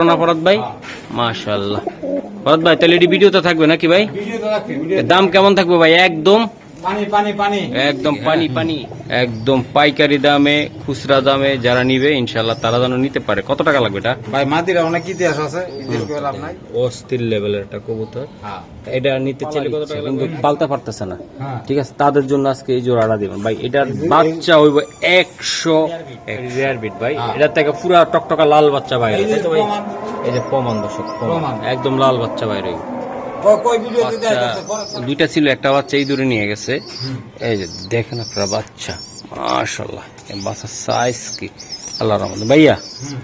ফরাদ ভাই? মাশাল্লাহ ফরাদ ভাই তাহলে এটি ভিডিওতে থাকবে নাকি ভাই? ভিডিও দাম কেমন থাকবে ভাই? একদম একদম পানি পানি। একদম পাইকারি দামে খুচরা দামে যারা নিবে ইনশাল্লাহ তারা যেন নিতে পারে। কত টাকা লাগবে এটা? ভাই মাদিরা অনেক ইতিহাস আছে অস্থির লেভেলের একটা কবুতর। হ্যাঁ। এটা নিতে চাইলে কত টাকা কিন্তু পালতে পারতেছে না। হ্যাঁ। ঠিক আছে তাদের জন্য আজকে এই জোড়াটা দিবেন। ভাই এটার বাচ্চা হইব একশো রেয়ার বিট ভাই। হ্যাঁ। এটার থেকে পুরা টকটকা লাল বাচ্চা বাইরে। এই যে ভাই? প্রমাণ। যে প্রমাণ দর্শক। একদম লাল বাচ্চা বাইরে। দুইটা ছিল একটা বাচ্চা এই দূরে নিয়ে গেছে। এই যে দেখেন আপনারা বাচ্চা। মাশাল্লাহ বাচ্চার সাইজ কি? আল্লাহ রহমান ভাইয়া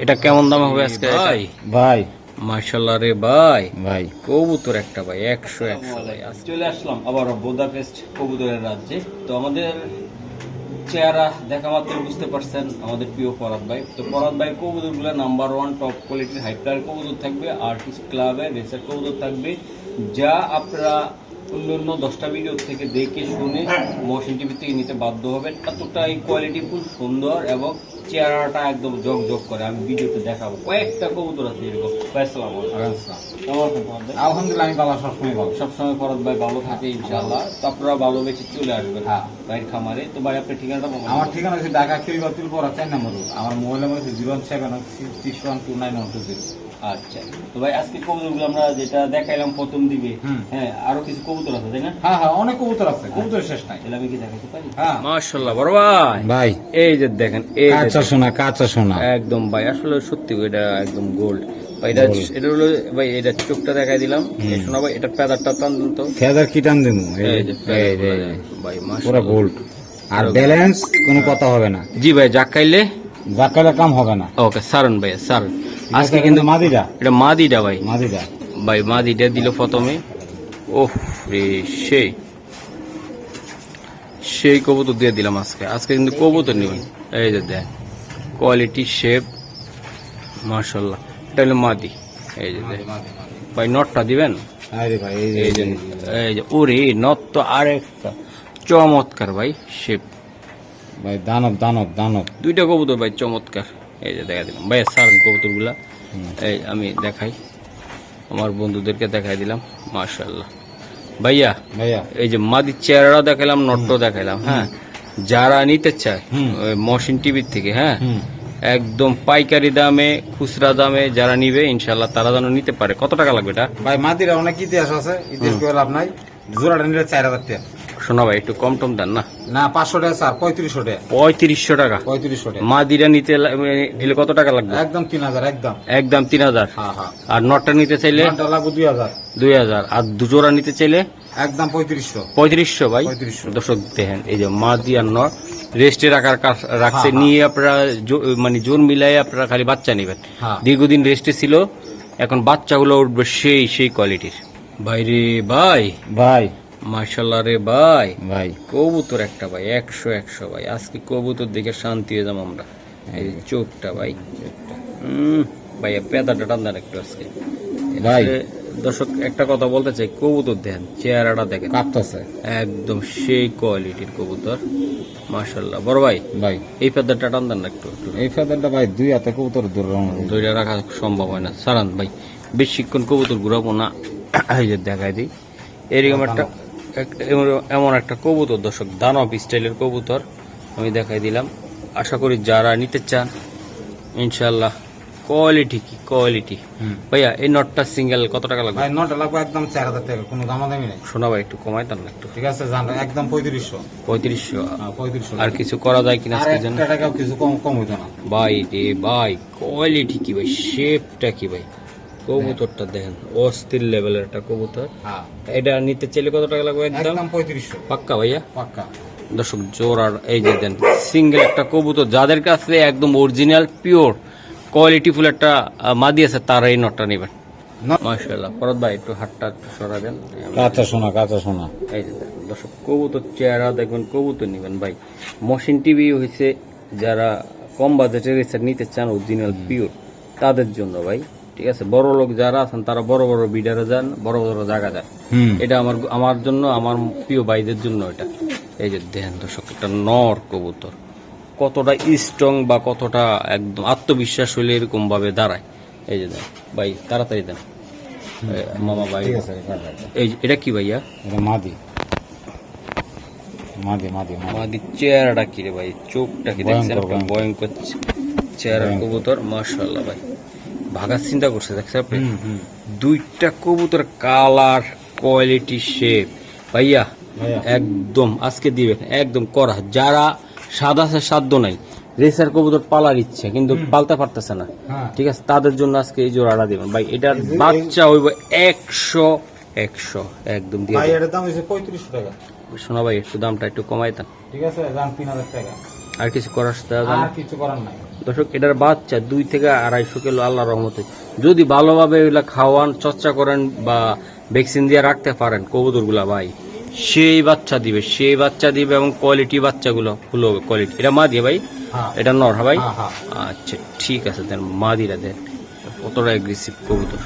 এটা কেমন দাম হবে আজকে ভাই। ভাই। মাশাল্লাহ রে ভাই। ভাই। কবুতর একটা ভাই একশো একশো ভাই চলে আসলাম আবার বোদাপেস্ট কবুতরের রাজ্যে। তো আমাদের চেহারা দেখা মাত্র বুঝতে পারছেন আমাদের প্রিয় পরাত ভাই। তো পরাত ভাই কবুতরগুলো নাম্বার ওয়ান টপ কোয়ালিটির হাই প্লেয়ার কবুতর থাকবে আর কিছু ক্লাবের রেসার কবুতর থাকবে। যা আপনারা অন্যান্য দশটা ভিডিও থেকে দেখে শুনে মোশন টিভি থেকে নিতে বাধ্য হবেন। এতটাই কোয়ালিটি খুব সুন্দর এবং চেহারাটা একদম জগ জগ করে। আমি ভিডিওতে দেখাবো। কয়েকটা কবুতর আছে এরকম। আসসালাম? আলহামদুলিল্লাহ আমি ভালো সবসময় ভালো। সবসময় ফরদ ভাই ভালো থাকে ইনশাআল্লাহ। তো আপনারা ভালো বেশি চলে আসবেন হ্যাঁ। ভাইয়ের খামারে। তো ভাই আপনার ঠিকানাটা বলুন। আমার ঠিকানা হচ্ছে ঢাকা খিলগা তিলপুর চার নম্বর। আমার মোবাইল নাম্বার হচ্ছে zero seven six one two nine one two zero. আচ্ছা। তো ভাই আজকে কবুতরগুলো আমরা যেটা দেখাইলাম প্রথম দিকে হ্যাঁ আরও কিছু কবুতর আছে তাই না? হ্যাঁ হ্যাঁ অনেক কবুতর আছে কবুতর শেষ নাই। তাহলে আমি কি দেখাতে পারি? হ্যাঁ। মাশাআল্লাহ বড় ভাই। ভাই। এই যে দেখেন এই কাঁচা সোনা কাঁচা সোনা। একদম ভাই আসলে সত্যি এটা একদম গোল্ড ভাই এটা এটা হলো ভাই এটা চোখটা দেখাই দিলাম। শোনা ভাই এটা পেদারটা টান দিন তো। ফেদার কি টান দেবো এই যে feather গুলো ভাই পুরো গোল্ড আর ব্যালেন্স কোনো কথা হবে না। জি ভাই যাক খাইলে। জাকালে কাম হবে না। ওকে সারন ভাই সারন। আজকে কিন্তু মাদিরা এটা মাদিটা ভাই। মাদিরা ভাই মাদিটা দিল প্রথমে। ওহ রে সেই। সেই কবুতর দিয়ে দিলাম আজকে। আজকে কিন্তু কবুতর নেবেন। এই যে দেখ কোয়ালিটি শেপ মার্শাল্লাহ এটা হলো মাদি। এই যে দেখ। ভাই নটটা দিবেন? এই এই যে এই যে ওরে নট তো আরেকটা। চমৎকার ভাই শেপ ভাই দানব দানব দানব। দুইটা কবুতর ভাই চমৎকার। এই যে দেখা দিলাম। ভাই সার কবুতরগুলা। এই আমি দেখাই। আমার বন্ধুদেরকে দেখাই দিলাম। মার্শাল্লাহ ভাইয়া ভাইয়া। এই যে মাদির চেহারাও দেখালাম নট্ট দেখালাম হ্যাঁ? যারা নিতে চায়। মশিন টিভির থেকে হ্যাঁ? একদম পাইকারি দামে খুচরা দামে যারা নিবে ইনশাল্লাহ তারা যেন নিতে পারে। কত টাকা লাগবে এটা? ভাই মাদিরা অনেক ইতিহাস আছে ইতিহাস করে লাভ নাই। জোড়াটা নিলে চার হাজার টাকা। শোনা ভাই একটু কম টম দেন না? না পাঁচশো টাকা স্যার পঁয়ত্রিশশো টাকা। পঁয়ত্রিশশো টাকা? পঁয়ত্রিশশো টাকা। মাদিরা নিতে লা- নিলে কত টাকা লাগবে? একদম তিন হাজার একদম। একদম তিন হাজার? হ্যাঁ হ্যাঁ। আর নটটা নিতে চাইলে? লাগবে দুই হাজার। দুই হাজার। আর দুজোড়া নিতে চাইলে? একদম পঁয়ত্রিশশো। পঁয়ত্রিশশো ভাই? পঁয়ত্রিশশো। দর্শক দেখেন এই যে মাদি আর নর রেস্টে রাখার কাজ- রাখছে হ্যাঁ, নিয়ে আপনারা জো- মানে জোর মিলাই আপনারা খালি বাচ্চা নেবেন। হ্যাঁ। দীর্ঘদিন রেস্টে ছিল এখন বাচ্চাগুলো উঠবে সেই সেই কোয়ালিটির ভাই রে ভাই। ভাই মার্শাল্লাহ রে ভাই। ভাই। কবুতর একটা ভাই একশো একশো ভাই। আজকে কবুতর দেখে শান্তি হয়ে যাব আমরা। এই চোখটা ভাই। হম ভাই পেতাটা টান্দার একটু আজকে। ভাই। দর্শক একটা কথা বলতে চাই কবুতর দেখেন চেহারাটা দেখেন। কাঁপতেছে। একদম সেই কোয়ালিটির কবুতর। মার্শাল্লাহ বড় ভাই ভাই। এই পেদারটা টান্দান না একটু একটু। এই ফেদারটা ভাই দুই হাতে কবুতর দূর ধরে রাখা সম্ভব হয় না। সারান ভাই বেশিক্ষণ কবুতর ঘুরাবো না। এই যে দেখাই দিই। এরকম একটা এক- এমন- এমন একটা কবুতর দর্শক দানব স্টাইলের কবুতর আমি দেখাই দিলাম। আশা করি যারা নিতে চান ইনশাল্লাহ কোয়ালিটি কি কোয়ালিটি ভাইয়া এই নটটা সিঙ্গেল কত টাকা লাগবে? ভাই নটা লাগবে একদম চার হাজার টাকা কোনো দামাদামি নেই। শোনা ভাই একটু কমাই দেন একটু। ঠিক আছে জান একদম পঁয়ত্রিশশো। পঁয়ত্রিশশো। হ্যাঁ, পঁয়ত্রিশশো আর কিছু করা যায় কিনা আজকের জন্য? কিছু কম কম হইতো না। ভাই রে ভাই কোয়ালিটি কি ভাই শেপটা কি ভাই? কবুতরটা দেখেন অস্থির লেভেলের একটা কবুতর। হ্যাঁ। এটা নিতে চাইলে কত টাকা লাগবে একদম? পঁয়ত্রিশশো। পাক্কা ভাইয়া? পাক্কা। দর্শক জোর আর এই যে দেন সিঙ্গেল একটা কবুতর যাদের কাছে একদম অরিজিনাল পিওর কোয়ালিটি ফুল একটা মাদি আছে তারা এই নটটা নেবেন। মাশাআল্লাহ ফরদ ভাই একটু হাতটা একটু সরাবেন কাঁচা সোনা কাঁচা সোনা। এই যে দর্শক কবুতর চেহারা দেখবেন কবুতর নেবেন ভাই। মশিন টিভি হয়েছে যারা কম বাজেটের রিসার্চ নিতে চান অরিজিনাল পিওর তাদের জন্য ভাই। ঠিক আছে? বড় লোক যারা আছেন তারা বড় বড় বিডারে যান বড় বড় জায়গা যান। এটা আমার আমার জন্য আমার প্রিয় ভাইদের জন্য এটা। এই যে দেখেন দর্শক একটা নর কবুতর। কতটা স্ট্রং বা কতটা একদম আত্মবিশ্বাস হলে এরকম ভাবে দাঁড়ায়। এই যে দেন ভাই তাড়াতাড়ি দেন। মামা ভাই। এই এটা কি ভাইয়া? এটা মাদি। মাদি মাদি মাদি। চেহারাটা কি রে ভাই? চোখটা কি দেখছেন? ভয়ঙ্কর, চেহারা কবুতর মাশাআল্লাহ ভাই। ভাগার চিন্তা করছে দেখছেন আপনি। দুইটা কবুতর কালার কোয়ালিটি শেপ ভাইয়া। একদম আজকে দিবেন একদম করা। যারা সাদা আছে সাধ্য নাই। রেসার কবুতর পালার ইচ্ছে কিন্তু পালতে পারতেছে না। হ্যাঁ। ঠিক আছে তাদের জন্য আজকে এই জোড়াটা দিবেন। ভাই এটার বাচ্চা হইব একশো একশো একদম দিয়ে দাম হচ্ছে পঁয়ত্রিশশো টাকা। শোনা ভাই একটু দামটা একটু কমাই দেন। ঠিক আছে দাম তিন হাজার টাকা। আর কিছু করার আর কিছু করার নাই। দর্শক এটার বাচ্চা দুই থেকে আড়াইশো কিলো আল্লাহ রহমতে। যদি ভালোভাবে এগুলা খাওয়ান চর্চা করেন বা ভ্যাকসিন দিয়ে রাখতে পারেন কবুতরগুলা ভাই সেই বাচ্চা দিবে সেই বাচ্চা দিবে এবং কোয়ালিটি বাচ্চাগুলো ফুল কোয়ালিটি। এটা মা দিয়ে ভাই? হ্যাঁ। এটা নর হ্যাঁ ভাই? হ্যাঁ। আচ্ছা ঠিক আছে দেন মা দিরা দেন। কতটা অ্যাগ্রেসিভ কবুতর।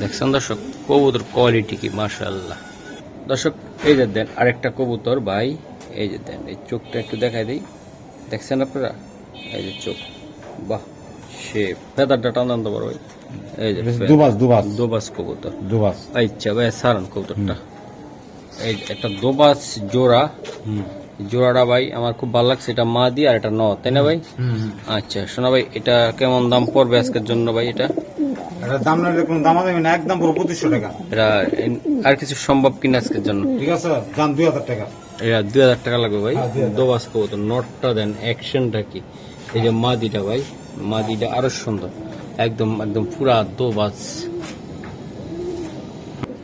দেখছেন দর্শক কবুতর কোয়ালিটি কি মাশাআল্লাহ। দর্শক এই যে দেন আরেকটা কবুতর ভাই এই যে দেন এই চোখটা একটু দেখাই দিই। দেখছেন আপনারা? এই যে চোখ। বাহ সে ফেদারটা টানান তো বড় ভাই। এই যে দুবাস দুবাস। দোবাস কবুতর। দুবাস। আচ্ছা ভাই সারান কবুতরটা। এই একটা দোবাস জোড়া। জোড়াটা ভাই আমার খুব ভালো লাগছে। এটা মা দিয়ে আর এটা ন তাই না ভাই? হুম আচ্ছা শোনা ভাই এটা কেমন দাম পড়বে আজকের জন্য ভাই এটা? দাম না কোনো দাম দেবে না একদম পুরো পঁচিশশো টাকা। এটা আর কিছু সম্ভব কিনা আজকের জন্য? ঠিক আছে দাম দুই হাজার টাকা। এটা দুই হাজার টাকা লাগবে ভাই। হ্যাঁ, 2000 দোবাস কবুতর নটটা দেন অ্যাকশনটা কি? এই যে মাদিটা ভাই মাদিটা আরও সুন্দর। একদম একদম পুরা দোবাস।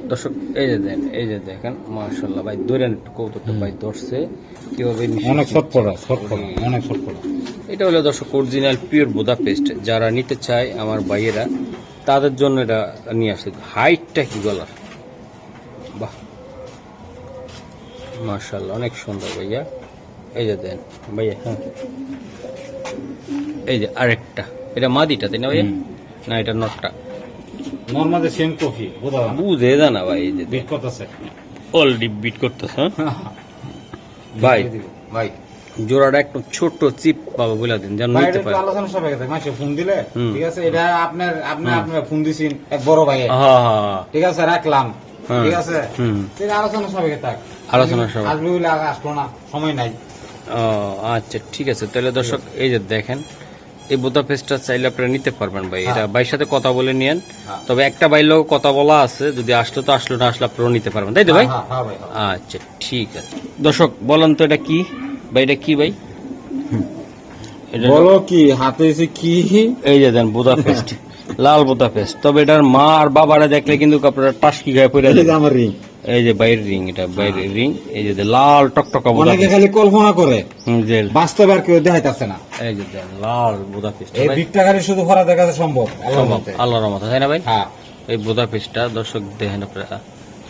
দর্শক এই যে দেন এই যে দেখেন মাশাল্লাহ ভাই ধরেন কৌতুকটা ভাই ধরছে কীভাবে অনেক অনেক এটা হলো দর্শক অরিজিনাল পিওর বোদা পেস্ট যারা নিতে চায় আমার ভাইয়েরা তাদের জন্য এটা নিয়ে আসে। হাইটটা কি গলার? বাহ। মার্শাল্লাহ অনেক সুন্দর ভাইয়া। এই যে দেন ভাইয়া হ্যাঁ। এই যে আরেকটা এটা মাদিটা তাই না ভাইয়া? না এটা নটটা। নর্মালি সেম কফি বুঝে যা ভাই এই যে বিট করতেছে। অলরেডি বিট করতেছে হ্যাঁ? ভাই ভাই। জোড়াটা একটু ছোট চিপ পাবো বলে দিন যেন নিতে পারে। আলোচনা সবাই গেছে মাসে ফোন দিলে ঠিক আছে? এটা আপনার আপনি আপনার ফোন দিছেন এক বড় ভাই হ্যাঁ হ্যাঁ ঠিক আছে রাখলাম। হ্যাঁ। ঠিক আছে? আলোচনা সবাই থাক। আলোচনা সবাই। আসবে আসলো না সময় নাই। ও আচ্ছা ঠিক আছে। তাহলে দর্শক এই যে দেখেন এই বোতা পেস্টটা চাইলে আপনারা নিতে পারবেন ভাই। এটা ভাইয়ের সাথে কথা বলে নিয়েন। হ্যাঁ। তবে একটা ভাইয়ের লোক কথা বলা আছে যদি আসলো তো আসলো না আসলে আপনারাও নিতে পারবেন। তাই তো ভাই? হ্যাঁ, হ্যাঁ হ্যাঁ। আচ্ছা ঠিক আছে। দর্শক বলেন তো এটা কি? ভাই এটা কি ভাই? এটা বলো কি হাতে কি? এই যে দেন বোদা পেস্ট লাল বোদা পেস্ট তবে এটার মা আর বাবারা দেখলে কিন্তু আপনারা টাসকি গায়ে পড়ে এই যে যাবে আমার রিং এই যে বাইরের রিং এটা বাইরের রিং এই যে লাল টকটকা বোদা অনেকে খালি কল্পনা করে যে বাস্তবে আর কেউ দেখাইতেছে না। এই যে লাল বোদা পেস্ট এই বিটটা খালি শুধু ভরা দেখা যায় সম্ভব আল্লাহর রহমতে। তাই না ভাই? হ্যাঁ। এই বোদা পেস্টটা দর্শক দেখেন আপনারা।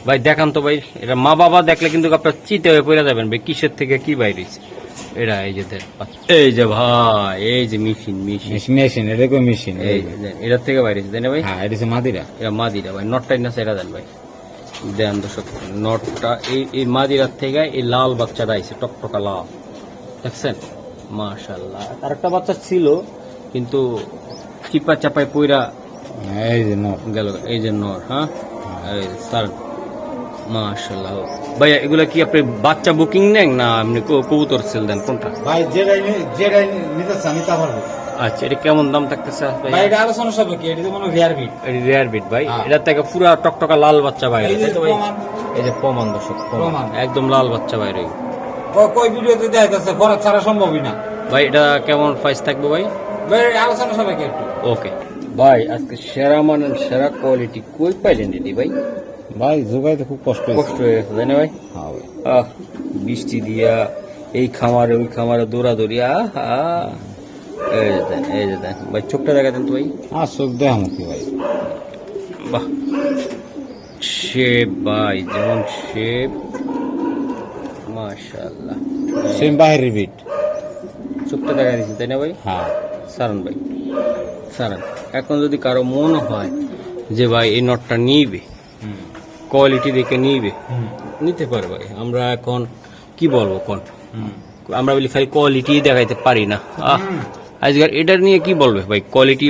ভাই দেখান তো ভাই এটা মা বাবা দেখলে কিন্তু আপনার চিতে হয়ে পড়ে যাবেন ভাই কিসের থেকে কি বাইরেছে এটা এই যে এই যে ভাই এই যে মেশিন মেশিন। মেশিন এটা কই মেশিন এই দেন এটার থেকে বাইরেছে তাই না ভাই? হ্যাঁ এটা মাদিরা। এটা মাদিরা ভাই নটটাই না সেটা দেন ভাই। দেন দর্শক নটটা এই এই মাদিরার থেকে এই লাল বাচ্চাটা আইছে টকটকা লাল। দেখছেন? মাশাল্লাহ আর একটা বাচ্চা ছিল কিন্তু চিপা চাপায় পইরা এই যে নট গেল এই যে নর হ্যাঁ। এই স্যার মাশাল্লাহ ভাইয়া এগুলা কি আপনি বাচ্চা বুকিং নেন না আপনি ক- কবুতর সেল দেন? কোনটা? ভাই যেটাই যেটাই নিতে চান নিতে পারব আচ্ছা এটা কেমন দাম থাকতেছে ভাই ভাই এটা আলোচনা সবে কি এটা কোনো রেয়ার বিট রেয়ার বিট ভাই। হ্যাঁ। এটা থেকে পুরা টকটকা লাল বাচ্চা তো ভাই? এই যে প্রমাণ দর্শক প্রমাণ। একদম লাল বাচ্চা বাইরে ক- কই ভিডিওতে দেখাইতেছে ফরাক ছাড়া সম্ভবই না। ভাই এটা কেমন প্রাইস থাকবে ভাই? ভাই এটা আলোচনা সবে কি একটু। ওকে ভাই আজকে সেরা মানের সেরা কোয়ালিটি কই পাইলেন এটি ভাই? ভাই যোগাইতে খুব কষ্ট কষ্ট হয়ে গেছে তাই না ভাই? হ্যাঁ আহ বৃষ্টি দিয়া এই খামারে ওই খামারে দৌড়াদৌড়ি আহা। এই যে দেন এই যে দেন। ভাই চোখটা দেখা দেন তো ভাই। আর চোখ দেখাম কি ভাই? বাহ। শেপ ভাই যেমন শেপ মাশাল্লাহ সেম বাহিরের বিট চোখটা দেখা দিচ্ছে তাই না ভাই? হ্যাঁ। সারান ভাই সারান। এখন যদি কারও মন হয় যে ভাই এই নটটা নিবে কোয়ালিটি দেখে নিবে। নিতে পারে ভাই আমরা এখন কি বলব কোন আমরা বলি খালি কোয়ালিটি দেখাইতে পারি না। আজকাল এটার নিয়ে কি বলবে ভাই? কোয়ালিটি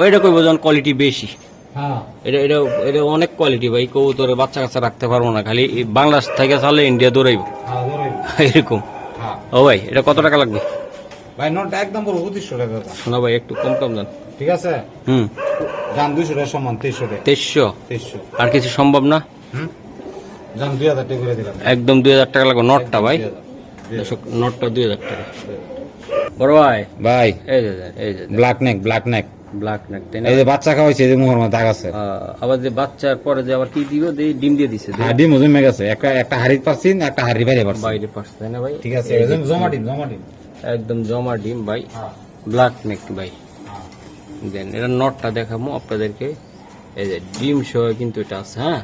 ওইটা কই বোঝান কোয়ালিটি বেশি। হ্যাঁ। এটা এটা এটা অনেক কোয়ালিটি ভাই। কবুতরে বাচ্চা কাচ্চা রাখতে পারব না। খালি বাংলাদেশ থেকে চালে ইন্ডিয়া দৌড়াইব। হ্যাঁ এরকম। হ্যাঁ। ও ভাই এটা কত টাকা লাগবে? ভাই নোটটা একদম পুরো পঁচিশশো টাকা। শোনা ভাই একটু কম কম দেন। ঠিক আছে? হুম। দাম দুইশো টাকা সমান তেইশশো টাকা তেইশশো? তেইশশো। আর কিছু সম্ভব না? হুম? দাম দুই হাজার টাকা করে দিলাম। একদম দুই হাজার টাকা লাগবে নটটা ভাই। দুই। দুই নটটা দুই হাজার টাকা। বড় ভাই। ভাই। এই যে এই যে black neck black neck black neck তাই এই যে বাচ্চা খাওয়াইছে এই যে মুখের মধ্যে দাগ আছে। আবার যে বাচ্চার পরে যে আবার কি দিব? দিয়ে ডিম দিয়ে দিছে দিয়ে হাড়ি মজুমে গেছে। একটা একটা হাড়ি পাচ্ছিন একটা হাড়ি বাইরে পাচ্ছি বাইরে পাশে না ভাই? ঠিক আছে একদম জমা ডিম জমা ডিম। একদম জমা ডিম ভাই। হ্যাঁ। ব্ল্যাক নেক ভাই। হ্যাঁ দেন এটা নটটা দেখাবো আপনাদেরকে। এই যে ডিম সহ কিন্তু এটা আছে হ্যাঁ?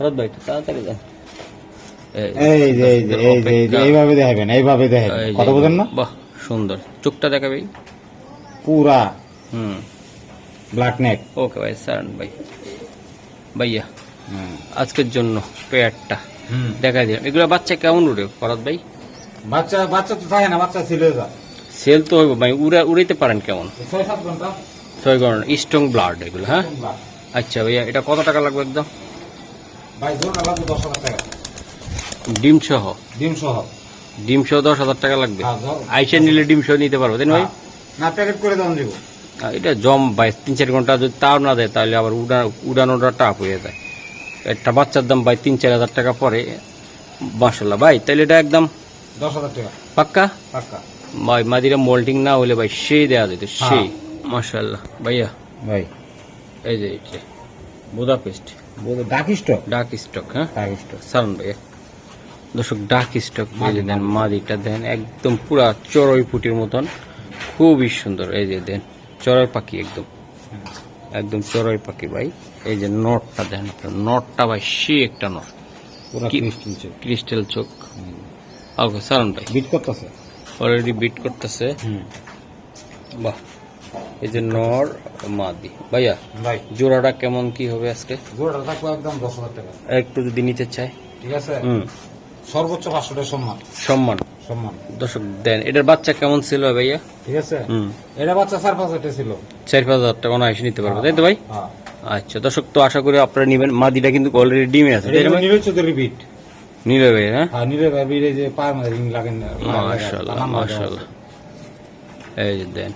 রাত ভাই তাড়াতাড়ি দেন। এই এই যে এই যে এই যে এইভাবে দেখাবেন এইভাবে দেখাবেন। কথা না? বাহ সুন্দর। চোখটা দেখাবে? পুরা হুম। ব্ল্যাক নেক ওকে ভাই সারান ভাই। ভাইয়া আজকের জন্য পেয়ারটা হুম। দেখা দিলাম। এগুলো বাচ্চা কেমন উড়ে ফরাদ ভাই? বাচ্চা বাচ্চা তো থাকে না বাচ্চা ছিল যা। সেল তো হইব ভাই উড়া উড়াইতে পারেন কেমন? ছয় সাত ঘণ্টা। ছয় গণ স্ট্রং ব্লাড এগুলো হ্যাঁ? আচ্ছা ভাইয়া এটা কত টাকা লাগবে একদম? ডিম সহ? ডিম সহ। ডিম সহ দশ হাজার টাকা লাগবে? হ্যাঁ। আইসা নিলে ডিম সহ নিতে পারব তাই ভাই? না প্যাকেট করে যাব আর এটা জম ভাই তিন চার ঘণ্টা যদি তাও না দেয় তাহলে আবার উড়া উড়ানোটা টাফ হয়ে যায়। একটা বাচ্চার দাম ভাই তিন চার হাজার টাকা পরে। মাসাল্লাহ ভাই তাহলে এটা একদম দশ হাজার টাকা। পাক্কা? পাক্কা। ভাই মাদিরা মোল্টিং না হলে ভাই সেই দেওয়া যেত সেই। মাসাল্লাহ ভাইয়া ভাই। এই যে এটা বুদাপেস্ট। ডাকিষ্ট ডাক স্টক? হ্যাঁ? ডাকিষ্ট সারুন ভাইয়া। দর্শক ডাক স্টক এই দেন মাদিটা দেন একদম পুরা চড়ই ফুটির মতন। খুবই সুন্দর এই যে দেন চড়ই পাখি একদম। একদম চড়ই পাখি ভাই। এই যে নটটা দেন নটটা ভাই সে একটা নট। ক্রিস্টাল চোখ। ওকে সারুন ভাই। বিট করতেছে? অলরেডি বিট করতেছে। বাহ। এই যে নর মাদি। ভাইয়া ভাই। জোড়াটা কেমন কি হবে আজকে? জোড়াটা থাকবে একদম দশ হাজার টাকা। একটু যদি নিতে চাই। ঠিক আছে? হুম। সর্বোচ্চ পাঁচশো টাকা সম্মান। সম্মান। সম্মান। দর্শক দেন এটার বাচ্চা কেমন ছিল ভাইয়া? ঠিক আছে? হুম। এটা বাচ্চা চার পাঁচ হাজার ছিল। চার পাঁচ হাজার টাকা অনায়াসে নিতে পারব তাই তো ভাই? হ্যাঁ। আচ্ছা দর্শক তো আশা করি আপনারা নিবেন। মাদিটা কিন্তু অলরেডি ডিমে আছে ভাই? নীরজ চৌধুরী বিট নিলে ভাই হ্যাঁ? হ্যাঁ বিট এই যে পায়ের মধ্যে রিং লাগেন মাশাল্লাহ মাশাল্লাহ এই যে দেন।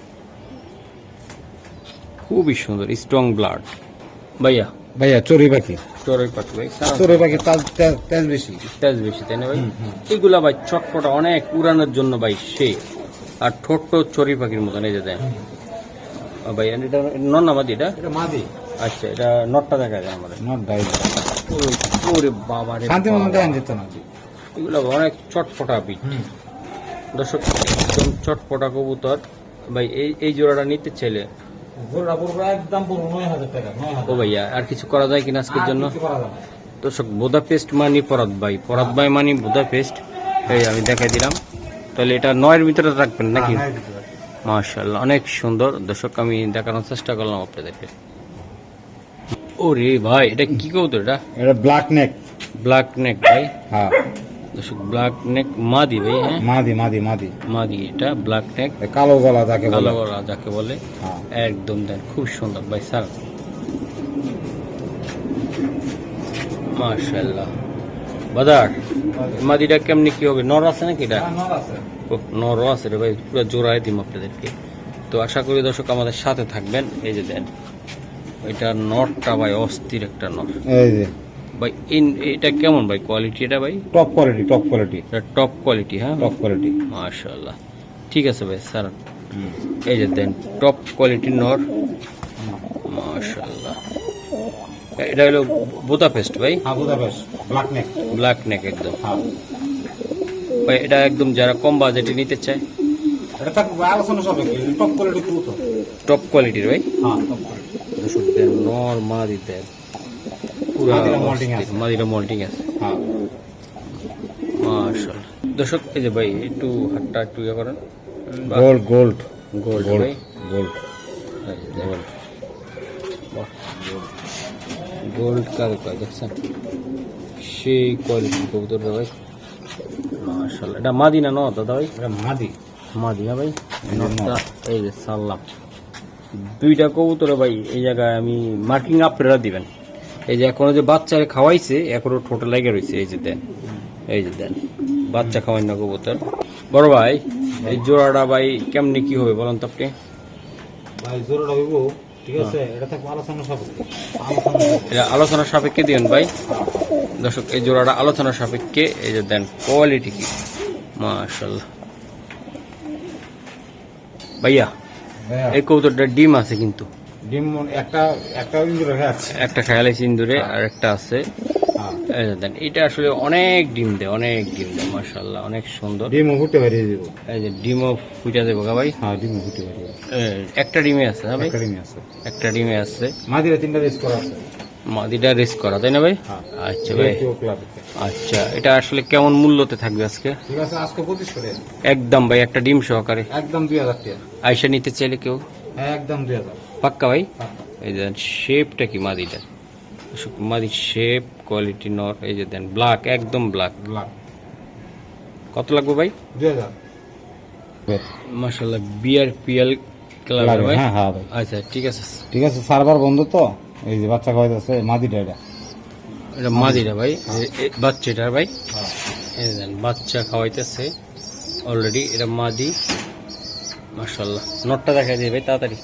খুবই সুন্দর স্ট্রং ব্লাড ভাইয়া। ভাইয়া চড়ি পাখি। চড়ই পাখি ভাই পাখি তাজ বেশি। তেজ বেশি তাই না ভাই। এগুলা ভাই চটপটা অনেক উড়ানোর জন্য ভাই আর ঠোঁট পাখির মতন এই যে দেন। ভাই এটা নন আমাদের এটা? এটা মাদি। আচ্ছা এটা নটটা দেখা যায় আমাদের। নট ডাই ওরে- ওরে বাবা রে শান্তি মতন বাবা। যেত না এগুলো অনেক চটপটা বিট দর্শক একদম চটপটা কবুতর। ভাই এই এই জোড়াটা নিতে চাইলে ও ভাইয়া আর কিছু করা যায় কিনা আজকের জন্য? কিছু করা দর্শক বোদা পেস্ট মানি পরাত ভাই। পরাত ভাই মানি বোদা পেস্ট এই আমি দেখাই দিলাম। তাহলে এটা নয়ের ভিতরে রাখবেন নাকি? হ্যাঁ। মাশাল্লাহ অনেক সুন্দর। দর্শক আমি দেখানোর চেষ্টা করলাম আপনাদেরকে। ওরে ভাই এটা কি কবুতর এটা? এটা ব্ল্যাক নেক। ব্ল্যাক নেক ভাই। হ্যাঁ। দর্শক ব্ল্যাক নেক মাদি ভাই হ্যাঁ? মাদি মাদি মাদি। মাদি এটা ব্ল্যাক নেক কালো গলা যাকে বলে। কালো গলা যাকে বলে। হ্যাঁ। একদম দেন খুব সুন্দর ভাই স্যার। মাশাল্লাহ বাদার মাদিটা কেমনি কি হবে? নর আছে নাকি এটা? হ্যাঁ, নর আছে। রে ভাই পুরো জোড়ায় দিম আপনাদেরকে। তো আশা করি দর্শক আমাদের সাথে থাকবেন। এই যে দেন এটা নটটা ভাই অস্থির একটা নট এই যে। ভাই ইন এটা কেমন ভাই? কোয়ালিটি এটা ভাই? টপ কোয়ালিটি টপ কোয়ালিটি এটা টপ কোয়ালিটি হ্যাঁ? টপ কোয়ালিটি মাশাল্লাহ ঠিক আছে ভাই স্যার এই যে দেন টপ কোয়ালিটির নর। মাশাল্লাহ এটা হলো বোতা পেস্ট ভাই? হ্যাঁ Budapest black neck black neck একদম। হ্যাঁ। ভাই এটা একদম যারা কম বাজেটে নিতে চায়। এটা থাকবে আলোচনা সবে টপ কোয়ালিটি টপ কোয়ালিটির ভাই? হ্যাঁ টপ কোয়ালিটি নর মাদি দেন। পুরা মাদিরা আছে। মাদিরা মোল্টিং আছে। হ্যাঁ। মাশাল্লাহ। দর্শক এই যে ভাই একটু হাতটা একটু ইয়ে করেন। গোল্ড গোল্ড গোল্ড গোল্ড কার দেখছেন? সেই কোয়ালিটি কবুতর ভাই? এটা মাদি না ন দাদা ভাই? এটা মাদি। মাদি হ্যাঁ ভাই? এই যে সাল্লাম। দুইটা কবুতরে ভাই এই জায়গায় আমি মার্কিং আপনারা দিবেন। এই যে এখনও যে বাচ্চারে খাওয়াইছে এখনও ঠোঁটে লেগে রয়েছে এই যে দেন এই যে দেন বাচ্চা খাওয়াই না কবুতর। বড় ভাই এই জোড়াটা ভাই কেমনি কি হবে বলেন তো আপনি? ভাই জোরটা হইব ঠিক আছে এটা থাকব আলোচনা সাপেক্ষে। এটা আলোচনার সাপেক্ষে দিবেন ভাই। দর্শক এই জোড়াটা আলোচনার সাপেক্ষে এই যে দেন কোয়ালিটি কি? মাশাল্লাহ ভাইয়া হ্যাঁ, এই কবুতরটা ডিম আছে কিন্তু। ডিম একটা একটা হয়ে আছে। একটা খেয়ালি সিন্দুরে আর একটা আছে। হ্যাঁ। এই যে দেন এটা আসলে অনেক ডিম দেয় অনেক ডিম দেয় মাশাল্লাহ অনেক সুন্দর। ডিমও ফুটে দিব এই যে ডিমও ফুটা দেবো গা ভাই। হ্যাঁ ডিমও ফুটে বেরিয়ে একটা ডিমে আছে হ্যাঁ ভাই? একটা ডিমে আছে। একটা ডিমে আছে। মাদিরা তিনটা রেস করা আছে। মাদিটা রেস করা তাই না ভাই? হ্যাঁ। আচ্ছা ভাই। আচ্ছা এটা আসলে কেমন মূল্যতে থাকবে আজকে? ঠিক আছে আজকে পঁচিশ করে। একদম ভাই একটা ডিম সহকারে। একদম দুই হাজার টাকা। নিতে চাইলে কেউ? হ্যাঁ একদম দুই হাজার। পাক্কা ভাই। এই দেন শেপটা কি মাদিটা মাদির শেপ কোয়ালিটি নর এই যে দেন ব্ল্যাক একদম ব্ল্যাক লাখ কত লাগবে ভাই? দুই হাজার। মাশাল্লাহ বিয়ার পিএল ভাই? হ্যাঁ হ্যাঁ ভাই। আচ্ছা ঠিক আছে। ঠিক আছে সার্ভার বন্ধ তো এই যে বাচ্চা খাওয়াইতেছে মাদিটা এটা। এটা মাদিরা ভাই বাচ্চাটা ভাই। হ্যাঁ। এই যে দেন বাচ্চা খাওয়াইতেছে অলরেডি এটা মাদি। মাশাল্লাহ নটটা দেখাই দিয়ে ভাই তাড়াতাড়ি।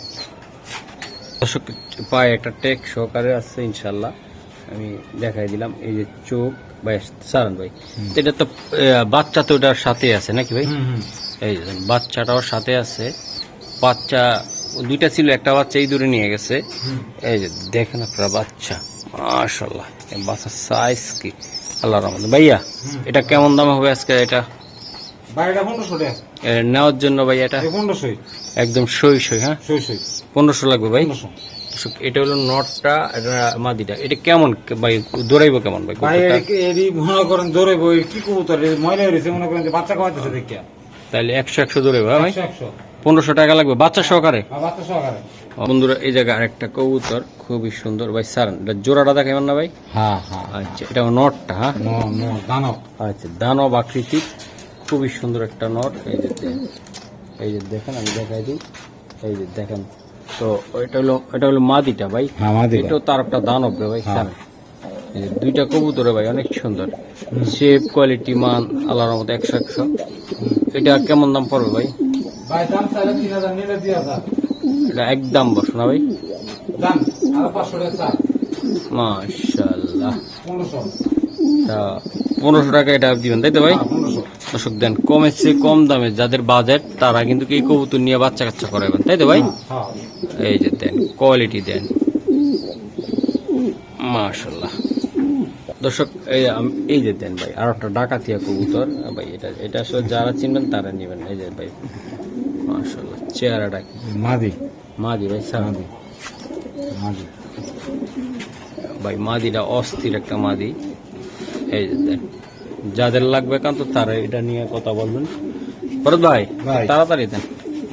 দর্শক পায়ে একটা টেক সহকারে আছে ইনশাল্লাহ আমি দেখাই দিলাম এই যে চোখ ভাই সারান ভাই। এটা তো বাচ্চা তো ওটার সাথে আছে নাকি ভাই। এই বাচ্চাটাও সাথে আছে। বাচ্চা দুইটা ছিল একটা বাচ্চা এই দূরে নিয়ে গেছে। এই যে দেখেন আপনারা বাচ্চা মাশাল্লাহ বাচ্চার সাইজ কি? আল্লাহ রহমান ভাইয়া এটা কেমন দাম হবে আজকে এটা? নেওয়ার জন্য ভাই এটা একদম সই সই হ্যাঁ পনেরোশো লাগবে ভাই? এটা হলো নটটা মাদিটা। এটা কেমন ভাই দৌড়াইবো কেমন ভাই মনে করেন বই কি কবুতর ময়লা হয়েছে মনে করেন বাচ্চা খাওয়াইতেছে দেখিয়া। তাহলে একশো একশো দৌড়াইবো হ্যাঁ ভাই? পনেরোশো টাকা লাগবে বাচ্চা সহকারে? সহকারে। বন্ধুরা এই জায়গায় আরেকটা কবুতর খুবই সুন্দর। ভাই স্যার এটা জোড়াটা দেখাবেন না ভাই? হ্যাঁ হ্যাঁ। আচ্ছা এটা নটটা হ্যাঁ? দানব। আচ্ছা দানব আকৃতির। খুবই সুন্দর একটা নট এই যে এই যে দেখেন আমি দেখাই দিই এই যে দেখেন তো এটা হলো এটা হলো মাদিটা ভাই হ্যাঁ এটাও তার একটা দানব রে ভাই হ্যাঁ। স্যার দুইটা কবুতরে ভাই অনেক সুন্দর। শেপ কোয়ালিটি মান আল্লাহর মতো একশো একশো। এটা কেমন দাম পড়বে ভাই? এটা একদম বসো না ভাই? দাম আরও পাঁচশো টাকা চার। মাশাল্লাহ পনেরোশো। তা পনেরোশো টাকা এটা দিবেন তাই তো ভাই? হ্যাঁ পনেরোশো। দর্শক দেন কমের চেয়ে কম দামে। যাদের বাজেট তারা কিন্তু এই কবুতর নিয়ে বাচ্চা কাচ্চা করাবেন তাই তো ভাই? এই যে দেন কোয়ালিটি দেন। মাশাল্লাহ দর্শক এই এই যে দেন ভাই আর একটা ডাকাতিয়া কবুতর। ভাই এটা এটা আসলে যারা চিনবেন তারা নেবেন। এই যে ভাই মাশাল্লাহ চেহারাটা কি? মাদি। মাদি ভাই স্যার। মাদি। মাদি। ভাই মাদিটা অস্থির একটা মাদি। এই যে দেন যাদের লাগবে কান্ত তারা এটা নিয়ে কথা বলবেন। ভরত ভাই। তাড়াতাড়ি দেন।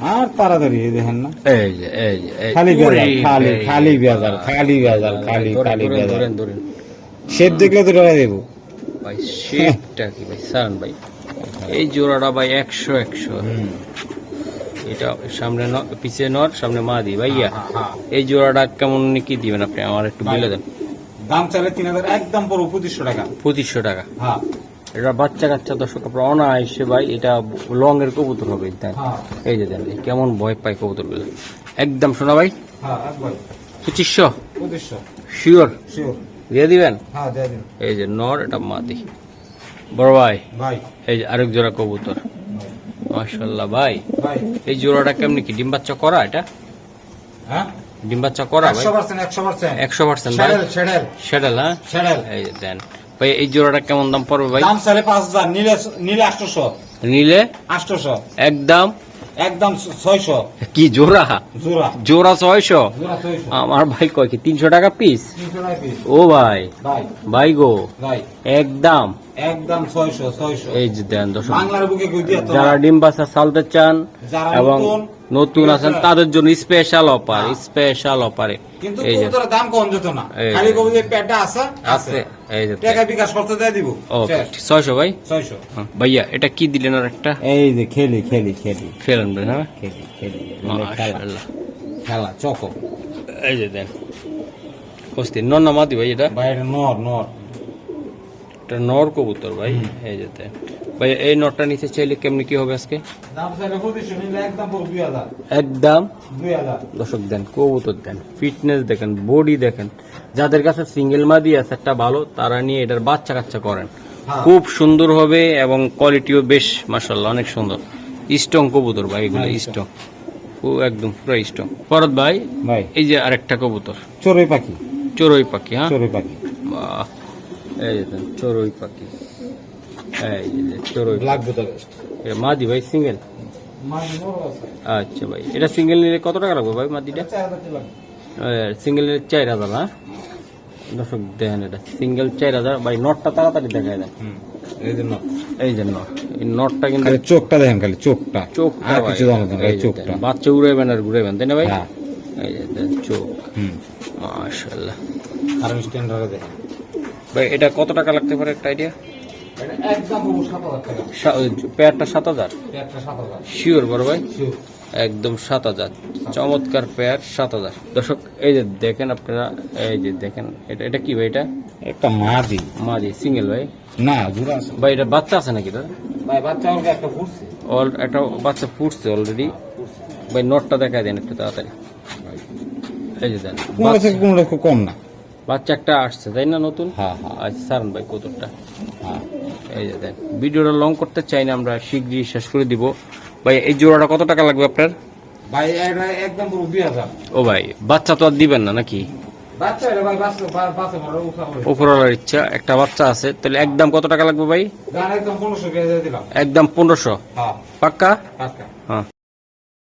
আর তাড়াতাড়ি এই দেখেন না। এই যে এই যে খালি খালি খালি বেজাল, খালি বেজাল, খালি খালি ধরেন। শেপ দেখলে তো টাকা দেবো। ভাই শেপটা কি ভাই? সারান ভাই এই জোড়াটা ভাই একশো একশো। এটা সামনে ন- পিছে নর সামনে মা মাদি ভাইয়া। এই জোড়াটা কেমন কি দিবেন আপনি? আমার একটু বলে দেন। দাম চাইলে তিন হাজার একদম পড়ো পঁচিশশো টাকা। পঁচিশশো টাকা। হ্যাঁ। এটা বাচ্চা কাচ্চা দর্শক আপনার অনায়াসে ভাই এটা লং এর কবুতর হবে হ্যাঁ। এই যে দেন কেমন ভয় পায় কবুতরগুলো একদম শোনা ভাই। হ্যাঁ পঁচিশশো পঁচিশশো শিওর শিওর দিয়ে দিবেন? হ্যাঁ এই যে নর এটা মাদি। বড় ভাই। এই যে আরেক জোড়া কবুতর। মাশাল্লাহ ভাই। এই জোড়াটা কেমনি কি ডিম বাচ্চা করা এটা? হ্যাঁ? ডিম বাচ্চা করা ভাই? একশো পার্সেন্ট একশো পার্সেন্ট। ভাই? ছেড়েল হ্যাঁ? এই যে দেন। ভাই এই জোড়াটা কেমন দাম পড়বে ভাই? দাম সাড়ে পাঁচ হাজার নিলে নিলে আটশোশো। নিলে? আটশোশো। একদম? একদম ছয়শো। কি জোড়া? জোড়া। জোড়া ছয়শো? আমার ভাই কয় কি তিনশো টাকা পিস ও ভাই। ভাই। গো। একদম। একদম এই যে দেন দর্শক বাংলার বুকে কই দিয়া যারা ডিম বাচ্চা চালতে চান এবং নতুন, আছেন তাদের জন্য স্পেশাল অফার স্পেশাল অফারে কিন্তু এই দাম কম যেত না। খালি যে। যে পেটটা আছে আছে এই যে টাকা বিকাশ করতে দিয়ে দিব। ওকে ছয়শো ভাই? ছয়শো। হ্যাঁ, ভাইয়া এটা কি দিলেন আর একটা? এই যে খেলি খেলি খেলি। হ্যাঁ? খেলি খেলি মাশাআল্লাহ। খেলা চকো। এই যে দেন। অস্থির নর না মাদি ভাই এটা নর নর। এটা নর কবুতর ভাই এই যেতে ভাই এই নরটা নিতে চাইলে কেমনি কি হবে আজকে? একদম দর্শক দেন কবুতর দেন ফিটনেস দেখেন বডি দেখেন। যাদের কাছে সিঙ্গেল মাদি আছে একটা ভালো তারা নিয়ে এটার বাচ্চা কাচ্চা করেন। হ্যাঁ। খুব সুন্দর হবে এবং কোয়ালিটিও বেশ মাসাল্লাহ অনেক সুন্দর। স্ট্রং কবুতর ভাই এগুলো হ্যাঁ, স্ট্রং ও একদম পুরো স্ট্রং ভরত ভাই ভাই। এই যে আরেকটা কবুতর। চড়ুই পাখি। চড়ুই পাখি হ্যাঁ? চড়ুই পাখি। বাহ, এই যে দেন, চড়ুই পাখি। এই যে চড়ুই মাদি ভাই সিঙ্গেল আচ্ছা ভাই এটা সিঙ্গেল নিলে কত টাকা লাগবে ভাই মাদিটা? সিঙ্গেল চার হাজার না? দর্শক দেখেন এটা সিঙ্গেল চার হাজার। ভাই নটটা তাড়াতাড়ি দেখায় দেন। হুম এই জন্য এই যে নট এই নটটা কিন্তু খালি চোখটা দেখেন খালি চোখটা। চোখটা আর কিছু জানো না এই যে চোখটা। দেন, বাচ্চা উড়াইবেন আর ঘুরাইবেন তাই না ভাই? হ্যাঁ। এই যে চোখ। হুম। মাশাল্লাহ আর স্ট্যান্ডার্ডে দেখেন। ভাই এটা কত টাকা লাগতে পারে একটা আইডিয়া পেয়ারটা সাত হাজার? শিওর বড় ভাই? একদম সাত হাজার। চমৎকার পেয়ার সাত হাজার। দর্শক এই যে দেখেন আপনারা এই যে দেখেন এটা এটা কি ভাই এটা? একটা মাঝি। মাঝি সিঙ্গেল ভাই? না জোড়া আছে। ভাই এটা বাচ্চা আছে নাকি দাদা ভাই বাচ্চা ওর একটা ফুটছে অল একটা বাচ্চা ফুটছে অলরেডি। ভাই নটটা দেখায় দেন একটু তাড়াতাড়ি। এই যে দেন কম না। বাচ্চা একটা আসছে তাই না নতুন? হ্যাঁ হ্যাঁ। আচ্ছা সারন ভাই কতটা? হ্যাঁ। এই যে দেন ভিডিওটা লং করতে চাই না আমরা শীঘ্রই শেষ করে দিব। ভাই এই জোড়াটা কত টাকা লাগবে আপনার? ভাই এটা একদম পুরো দুই হাজার। ও ভাই বাচ্চা তো আর দিবেন না নাকি? উপরওয়ালার ইচ্ছা একটা বাচ্চা আছে তাহলে একদম কত টাকা লাগবে ভাই? একদম পনেরোশো একদম পনেরোশো? হ্যাঁ। পাক্কা? হ্যাঁ